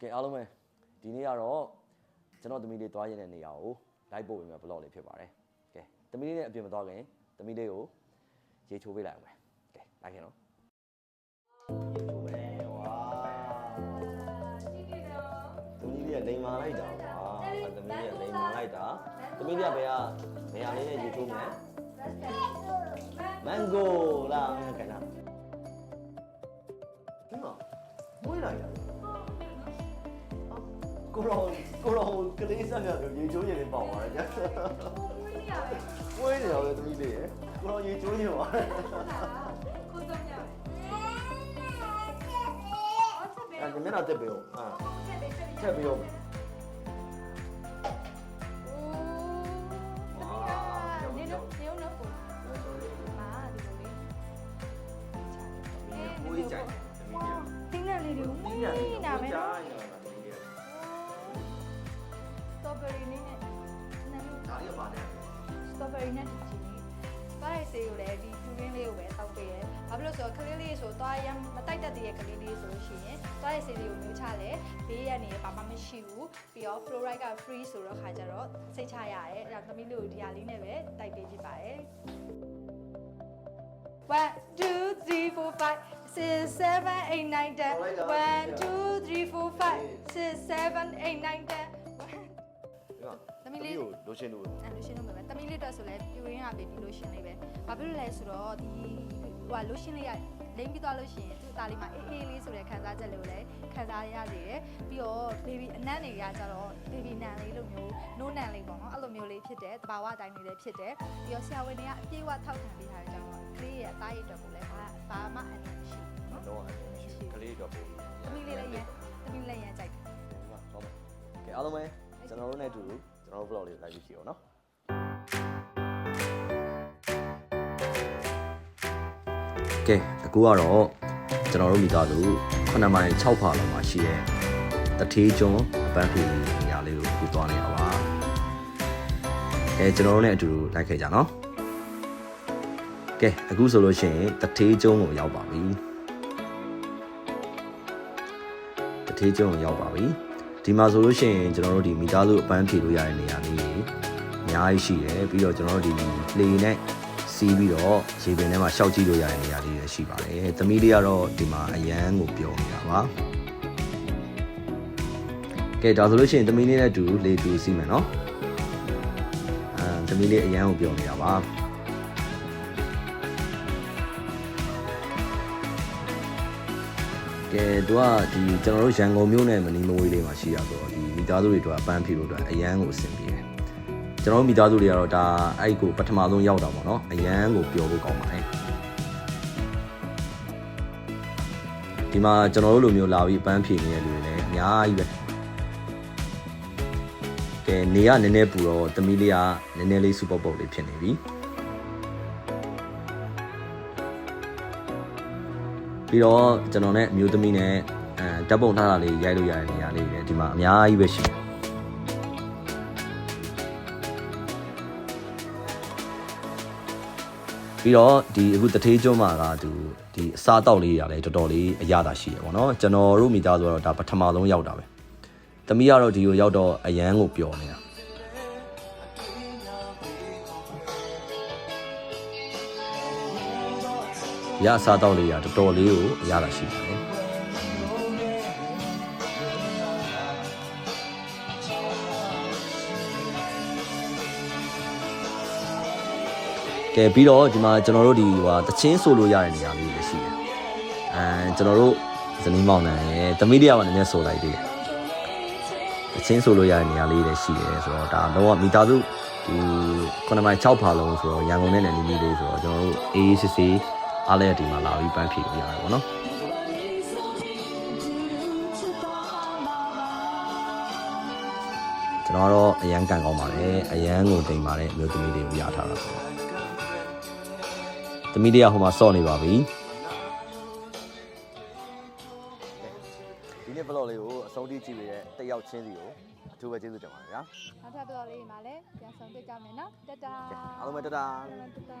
ကဲအားလုံးပဲဒီနေ့ကတော့ကျွန်တော်သမီးလေးသွားရတဲ့နေရာကိုလိုက်ပို့ပေးမယ် vlog လေးဖြစ်ပါတယ်ကဲသမီးလေးနဲ့အပြင်မသွားခင်သမီးလေးကိုရေချိုးပေးလိုက်အောင်ပဲကဲလိုက်ခင်နော်ရေချိုးမယ်ဝါသမီးလေးကလိန်မာလိုက်တာဝါသမီးလေးကလိန်မာလိုက်တာသမီးလေးကဘယ်ဟာဘယ်ဟာလေးနဲ့ရေချိုးမလဲမန်ဂိုလားမင်းကနာဒီမှာမွေးလိုက်တာ ကိုရောကိုရောကလေးဆက်ရတော့ရေချိုးရင်လည်းပေါက်သွားတယ်ကြာဝေးနေတော့လေသမီးလေးရယ်ကိုရောရေချိုးရင်ပါအဲ့ဒီမျက်နှာတက်ပေးအောင်ဟာတက်ပေးအောင်ဝေးကြိုက်သမီးလေးတင်းနဲ့လေးတွေဒီညာလေးနာပဲကြာနော် စတော်ဘယ်ရီနဲ့ချီနီပါရစေကိုလည်းဒီဖြူရင်းလေးကိုပဲတောက်ပေးရဲ။ဘာဖြစ်လို့ဆိုတော့ကလေးလေးဆိုသွားရမ်းမတိုက်တတ်တဲ့ကလေးလေးဆိုလို့ရှိရင်သွားရစေလေးကိုမျိုးချလဲဘေးရနေဘာမှမရှိဘူး။ပြီးတော့ fluoride က free ဆိုတော့ခါကြတော့စိတ်ချရတယ်။အဲ့ဒါသမီးလေးကိုဒီဟာလေးနဲ့ပဲတိုက်ပေးဖြစ်ပါတယ်။1 2 3 4 5 6 7 8 9 10 1 2 3 4 5 6 7 8 9 10 သမီးလေးကိုလိုချင်လို့အဲ့လိုရှင်းလို့ပဲသမီးလေးတော့ဆိုလဲပြူရင်းကဘေဘီလိုရှင်းလေးပဲဘာဖြစ်လို့လဲဆိုတော့ဒီဟိုကလိုရှင်းလေးကလိမ့်ပြီးသွားလို့ရှိရင်သူ့သားလေးမှာအေးအေးလေးဆိုတဲ့ခံစားချက်လေးကိုလည်းခံစားရစေတယ်ပြီးတော့ဘေဘီအနံ့တွေကကြတော့ဘေဘီနံလေးလိုမျိုးနိုးနံလေးပေါ့နော်အဲ့လိုမျိုးလေးဖြစ်တယ်တဘာဝအတိုင်းလေးလည်းဖြစ်တယ်ပြီးတော့ဆရာဝန်တွေကအပြေးအဝထောက်ခံပေးထားတဲ့ကြောင့်ကလေးရဲ့အသားရည်အတွက်ကိုလည်းဘာဘာမှအနံ့မရှိဘူးနော်တော့ကလေးတော့ပို့သမီးလေးလည်းရန်သမီးလည်းရန်ကြိုက်တယ်ဒီမှာဆောင်းမယ်ကဲအားလုံးပဲကျွန် တော်တို့နဲ့အတူတူကျွန်တော်တို့ vlog လေးကိုလိုက်ကြည့်အောင်နော်ကဲအခုကတော့ကျွန်တော်တို့မိသားစု9မိုင်6ဖာလောက်မှာရှိတဲ့တထေးကျွန်းအပန်းဖြေနေရာလေးကိုအခုသွားနေတာပါကဲကျွန်တော်တို့နဲ့အတူတူလိုက်ခဲ့ကြနော်ကဲအခုဆိုလို့ရှိရင်တထေးကျွန်းကိုရောက်ပါပြီတထေးကျွန်းကိုရောက်ပါပြီ ဒီမှာဆိုလို့ရှိရင်ကျွန်တော်တို့ဒီမိသားစုအပန်းဖြေလို့ရတဲ့နေရာလေးကြီးအများကြီးရှိတယ်ပြီးတော့ကျွန်တော်တို့ဒီလေနဲ့စီးပြီးတော့ရေပင်ထဲမှာရှောက်ကြည့်လို့ရတဲ့နေရာလေးတွေရှိပါတယ်။သမီးလေးကတော့ဒီမှာအရန်ကိုပျော်နေတာပါ။ကဲဒါဆိုလို့ရှိရင်သမီးလေးနဲ့အတူလေတူစီးမယ်နော်။အဲသမီးလေးအရန်ကိုပျော်နေတာပါ။ ကဲသူကဒီကျွန်တော်တို့ရန်ကုန်မြို့နဲ့မနီမဝေးလေးမှာရှိရဆိုတော့ဒီမိသားစုတွေအတွက်အပန်းဖြေလို့အတွက်အရန်ကိုအဆင်ပြေတယ်။ကျွန်တော်တို့မိသားစုတွေကတော့ဒါအဲ့ကိုပထမဆုံးရောက်တာပေါ့နော်။အရန်ကိုပျော်ဖို့ကောင်းပါတယ်။ဒီမှာကျွန်တော်တို့လိုမျိုးလာပြီးအပန်းဖြေနေတဲ့လူတွေလည်းအများကြီးပဲ။ကဲနေကနည်းနည်းပူတော့တမီးလေးကနည်းနည်းလေးစူပါပုတ်လေးဖြစ်နေပြီ။ ပြီးတော့ကျွန်တော်နဲ့အမျိုးသမီးနဲ့အဲဓာတ်ပုံထားတာလေးရိုက်လို့ရတဲ့နေရာလေးတွေလည်းဒီမှာအများကြီးပဲရှိတယ်ပြီးတော့ဒီအခုတထေးကျွန်းမှာကသူဒီအစားအသောက်လေးတွေကလည်းတော်တော်လေးအရသာရှိရပါတော့ကျွန်တော်တို့မိသားစုကတော့ဒါပထမဆုံးရောက်တာပဲတမီးကတော့ဒီကိုရောက်တော့အရန်ကိုပျော်နေတာ ရအစားအသောက်လေးကတော်တော်လေးကိုအရသာရှိပါတယ်ကဲပြီးတော့ဒီမှာကျွန်တော်တို့ဒီဟိုတချင်းဆိုလို့ရတဲ့နေရာလေးတွေရှိတယ်အဲကျွန်တော်တို့ဇနီးမောင်နှံရဲ့တမိလေးကလည်းနည်းနည်းဆိုလိုက်သေးတယ်တချင်းဆိုလို့ရတဲ့နေရာလေးတွေရှိတယ်ဆိုတော့ဒါတော့မိသားစုဒီ9မိုင်6ဖာလုံးဆိုတော့ရန်ကုန်နဲ့လည်းနီးနီးလေးဆိုတော့ကျွန်တော်တို့အေးအေးဆေးဆေး အားလည်းဒီမှာလာပြီးပန်းဖြေလို့ရတယ်ပေါ့နော်ကျွန်တော်ကတော့အရန်ကန်ကောင်းပါတယ်အရန်ကိုတိမ်ပါတယ်အမျိုးသမီးတွေကိုရထားတာဆိုတော့သမီးလေးကဟိုမှာစော့နေပါပြီဒီနေ့ vlog လေးကိုအဆုံးထိကြည့်နေတဲ့တက်ရောက်ချင်းစီကိုအထူးပဲကျေးဇူးတင်ပါတယ်ဗျာနောက်ထပ်တော့လေးမှာလည်းပြန်ဆောင်တွေ့ကြမယ်နော်တတာအားလုံးပဲတတာတတာ